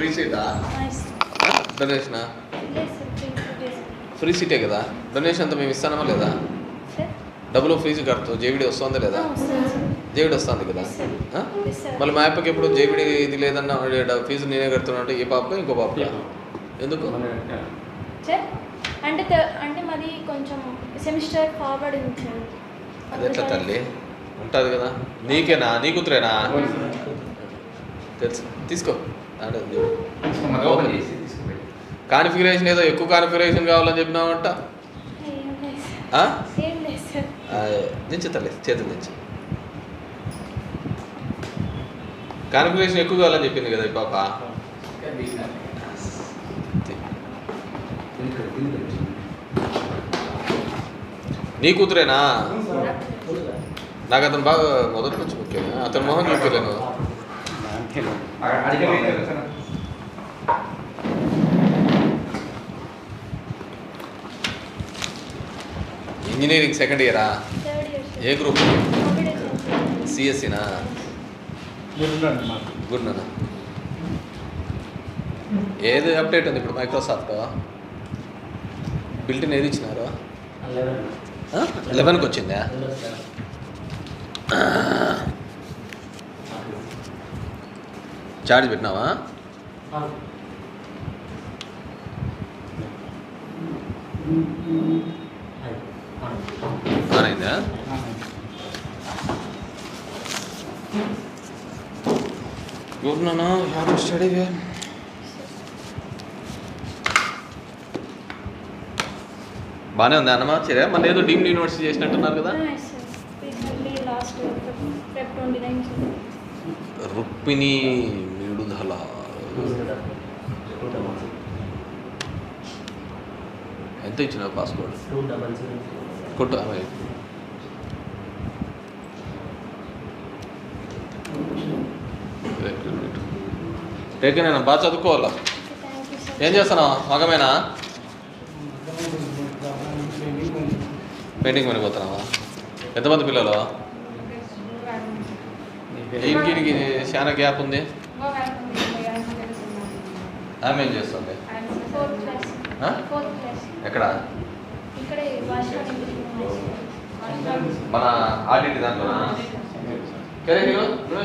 Free సీటా డొనేషనా free సీటే కదా? Donation అంతా మేము ఇస్తానమా లేదా? డబ్బులు ఫీజు కడుతూ జేవిడి వస్తుందా లేదా? జేవిడి వస్తుంది కదా. మళ్ళీ మా అప్పకి ఎప్పుడు జేవిడి ఇది లేదన్న ఫీజు నేనే కడుతున్నా అంటే ఏ పాప ఇంకో పాప ఎందుకు? సార్ అంటే త- అంటే మాది కొంచెం సెమిస్టర్ ఫార్వర్డ్ అది ఎట్లా తల్లి? ఉంటుంది కదా. నీకేనా? నీ కూతురేనా? తెలుసు తీసుకో. కాన్ఫిగరేషన్ ఏదో ఎక్కువ కాన్ఫిగరేషన్ కావాలని ఆ, దించు తల్లి చేతులు దించు. కాన్ఫిగరేషన్ ఎక్కువ కావాలని చెప్పింది కదా ఈ పాప. నీ కూతురేనా? నాకు అతను బాగా మొదటి నుంచి ముఖ్యం అతని మొహం చూపించలేను ఇంజనీరింగ్ సెకండ్ ఇయరా? థర్డ్ ఇయర్ సార్ ఏ గ్రూప్? సిఎస్సినా గుడ్ నాన్న ఏది అప్డేట్ ఉంది ఇప్పుడు మైక్రోసాఫ్ట్ బిల్టిన్ ఏది ఇచ్చినారు? లెవెన్కి వచ్చిందా చార్జ్ పెట్టినావా? ఆన్ అయిందా గుడ్ నాన్న స్టడీ బాగానే ఉంది అన్నమా? చర్య మన ఏదో డీమ్డ్ యూనివర్సిటీ చేసినట్టున్నారు కదా. లాస్ట్ రుక్మిణి మిడుదల. ఎంత ఇచ్చిన పాస్పోర్ట్ కొట్టు అమ్మాయి బాగా చదువుకోవాలా? ఏం చేస్తున్నావు? మగమేనా పెయింటింగ్ పని పోతున్నావా? ఎంతమంది పిల్లలు? ఇంటికి చాలా గ్యాప్ ఉంది. ఆమె ఏం చేస్తుంది? ఎక్కడ? మన ఆర్డిటి దాంట్లో. కరే హీరో నువ్వే